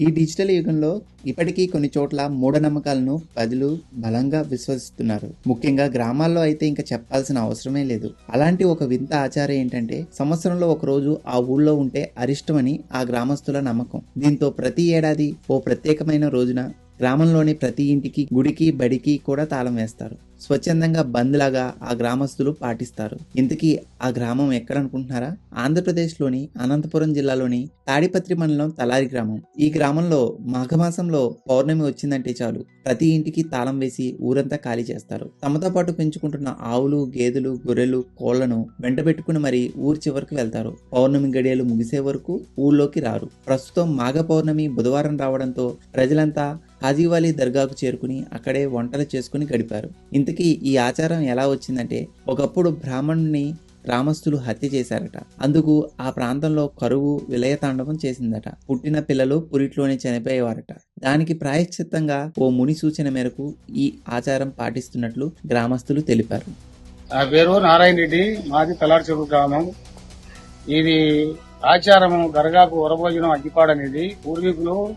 ఈ డిజిటల్ యుగంలో ఇప్పటికీ కొన్ని చోట్ల మూఢనమ్మకాలను ప్రజలు బలంగా విశ్వసిస్తున్నారు. ముఖ్యంగా గ్రామాల్లో అయితే ఇంకా చెప్పాల్సిన అవసరమే లేదు. అలాంటి ఒక వింత ఆచారం ఏంటంటే సంవత్సరంలో ఒక రోజు ఆ ఊళ్ళో ఉంటే అరిష్టమని ఆ గ్రామస్తుల నమ్మకం. దీంతో ప్రతి ఏడాది ఓ ప్రత్యేకమైన రోజున గ్రామంలోని ప్రతి ఇంటికి గుడికి బడికి కూడా తాళం వేస్తారు. స్వచ్ఛందంగా బంద్ లాగా ఆ గ్రామస్తులు పాటిస్తారు. ఇంతకీ ఆ గ్రామం ఎక్కడ అనుకుంటున్నారా ఆంధ్రప్రదేశ్లోని అనంతపురం జిల్లాలోని తాడిపత్రి మండలం తలారి గ్రామం. ఈ గ్రామంలో మాఘమాసంలో పౌర్ణమి వచ్చిందంటే చాలు. ప్రతి ఇంటికి తాళం వేసి ఊరంతా ఖాళీ చేస్తారు. తమతో పాటు పెంచుకుంటున్న ఆవులు గేదెలు గొర్రెలు కోళ్ళను వెంటబెట్టుకుని మరి ఊరి చివరికి వెళ్తారు. పౌర్ణమి గడియలు ముగిసే వరకు ఊళ్ళోకి రారు. ప్రస్తుతం మాఘ పౌర్ణమి బుధవారం రావడంతో ప్రజలంతా హాజీవాలి దర్గాకు చేరుకుని అక్కడే వంటలు చేసుకుని గడిపారు. ఇంతకీ ఈ ఆచారం ఎలా వచ్చిందంటే ఒకప్పుడు బ్రాహ్మణుని గ్రామస్తులు హత్య చేశారట. అందుకు ఆ ప్రాంతంలో కరువు విలయతాండవం చేసిందట. పుట్టిన పిల్లలు పురిట్లోనే చనిపోయేవారట. దానికి ప్రాయశ్చిత్తంగా ఓ ముని సూచన మేరకు ఈ ఆచారం పాటిస్తున్నట్లు గ్రామస్తులు తెలిపారు. నా పేరు నారాయణ రెడ్డి. మాది తలారి గ్రామం. ఇది ఆచారము దర్గాకు వరభోజనం అగ్గిపాడనేది. పూర్వీకులు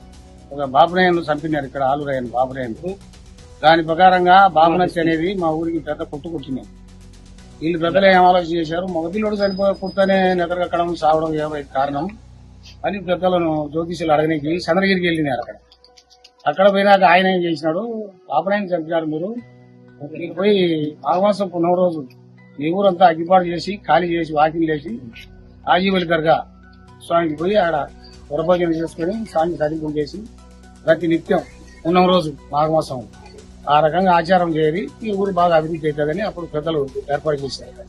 ఒక బాబునయ్యను చంపినారు ఇక్కడ ఆలురాయను బాబునయ్యను దాని ప్రకారంగా బాబునచ్చి అనేది మా ఊరికి పెద్ద కొట్టు కొట్టినాయి వీళ్ళు పెద్దలు ఏం ఆలోచన చేశారు? మగపిల్లోడు చనిపోయే పుట్టనే నిద్రగక్కడం సావడం ఏమై కారణం? అని పెద్దలను జ్యోతిషులు అడగనికి చంద్రగిరికి వెళ్ళినారు అక్కడ. అక్కడ పోయినాక ఆయన ఏం చేసినాడు? బాబునాయని చంపినారు మీరు. పోయి ఆగమాసం పున్నమ రోజు మీ ఊరంతా అగ్గిపాటు చేసి ఖాళీ చేసి వాకింగ్ చేసి ఆజీవలి దర్గా స్వామికి పోయి ఆడ వరభోజనం చేసుకుని స్వామికి కదింపు చేసి ప్రతి నిత్యం ఉన్నం రోజు మాఘమాసం ఆ రకంగా ఆచారం చేయాలి ఈ ఊరు బాగా అభివృద్ధి అవుతుందని అప్పుడు పెద్దలు ఏర్పాటు చేశారు.